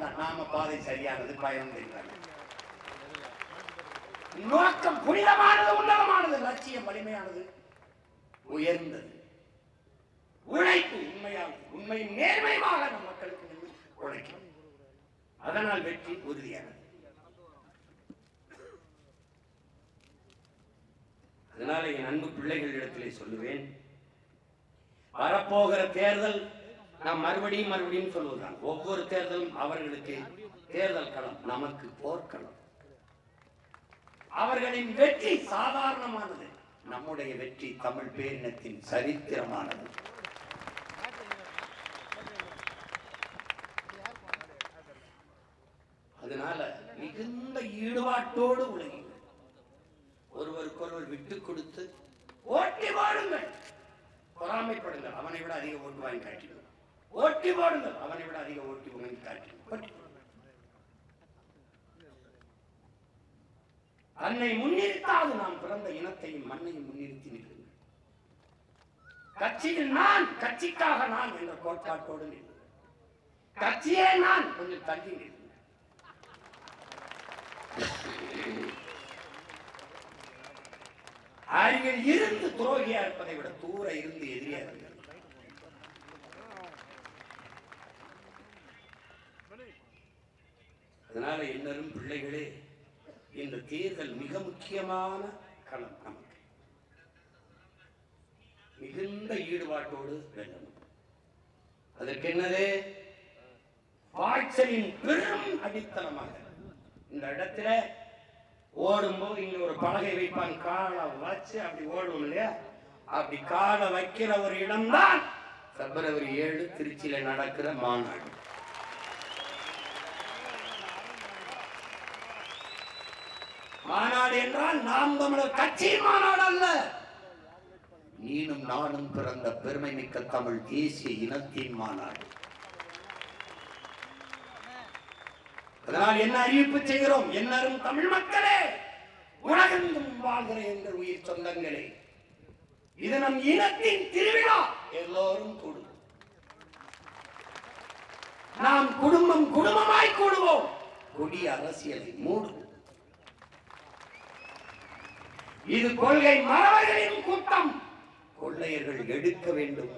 அவ்வளவுதான் நாம பாதை சரியானது பயணம் தெரியாது. நோக்கம் புனிதமானது உன்னதமானது லட்சியம் வலிமையானது உயர்ந்தது. உழைப்பு உண்மையானது உண்மையும் நேர்மையுமாக நம் மக்களுக்கு உழைக்கும். அதனால் வெற்றி உறுதியானது. அதனால என் அன்பு பிள்ளைகளிடத்திலே சொல்லுவேன் வரப்போகிற தேர்தல் நாம் மறுபடியும் மறுபடியும் சொல்வதுதான். ஒவ்வொரு தேர்தலும் அவர்களுக்கு தேர்தல் களம் நமக்கு போர்க்களம். அவர்களின் வெற்றி சாதாரணமானது. நம்முடைய வெற்றி தமிழ் பேரினத்தின் சரித்திரமானது. அதனால மிகுந்த ஈடுபாட்டோடு உலகி ஒருவருக்கொருவர் விட்டு கொடுத்து ஓட்டி வாடுங்கள் பொறாமைப்படுங்கள். அவனை விட அதிக ஓட்டு வாங்கி காட்டிடுவோம் ஓட்டி போடுங்கள். அவனை விட அதிக ஓட்டி தன்னை முன்னிறுத்தாது நாம் பிறந்த இனத்தையும் மண்ணையும் முன்னிறுத்தி நிற்கிறேன் கட்சியில் நான் கட்சிக்காக நான் என்ற கோட்பாட்டோடு நிற்கிறேன் கட்சியே நான் கொஞ்சம் தள்ளி நிற்கிறேன் அருகில் இருந்து துரோகியா இருப்பதை விட தூர இருந்து எதிரியா இருக்கிறது அதனால என்னரும் பிள்ளைகளே இந்த தேர்தல் மிக முக்கியமான களம் நமக்கு. மிகுந்த ஈடுபாட்டோடு வெல்லணும் அதற்கு என்னது? பாய்ச்சலின் பெரும் அடித்தளமாக. இந்த இடத்துல ஓடும்போது இங்க ஒரு பலகை வைப்பான் காலை வச்சு அப்படி ஓடுவோம் இல்லையா? அப்படி காலை வைக்கிற ஒரு இடம்தான் பிப்ரவரி ஏழு திருச்சியில நடக்கிற மாநாடு. மாநாடு என்றால் நாம் தமிழர் கட்சியின் மாநாடு அல்ல. நீனும் நானும் பிறந்த பெருமை மிக்க தமிழ் தேசிய இனத்தின் மாநாடு. அதனால் என்ன அறிவிப்பு செய்கிறோம்? என்னரும் தமிழ் மக்களே உலகெங்கும் வாழ்கிற எங்கள் உயிர் சொந்தங்களே இது நம் இனத்தின் திருவிழா. எல்லோரும் கூடும் நாம் குடும்பம் குடும்பமாய் கூடுவோம். கொடிய அரசியலை மூடுவோம். இது கொள்கை மறவர்களின் கூட்டம். கொள்ளையர்கள் எடுக்க வேண்டும்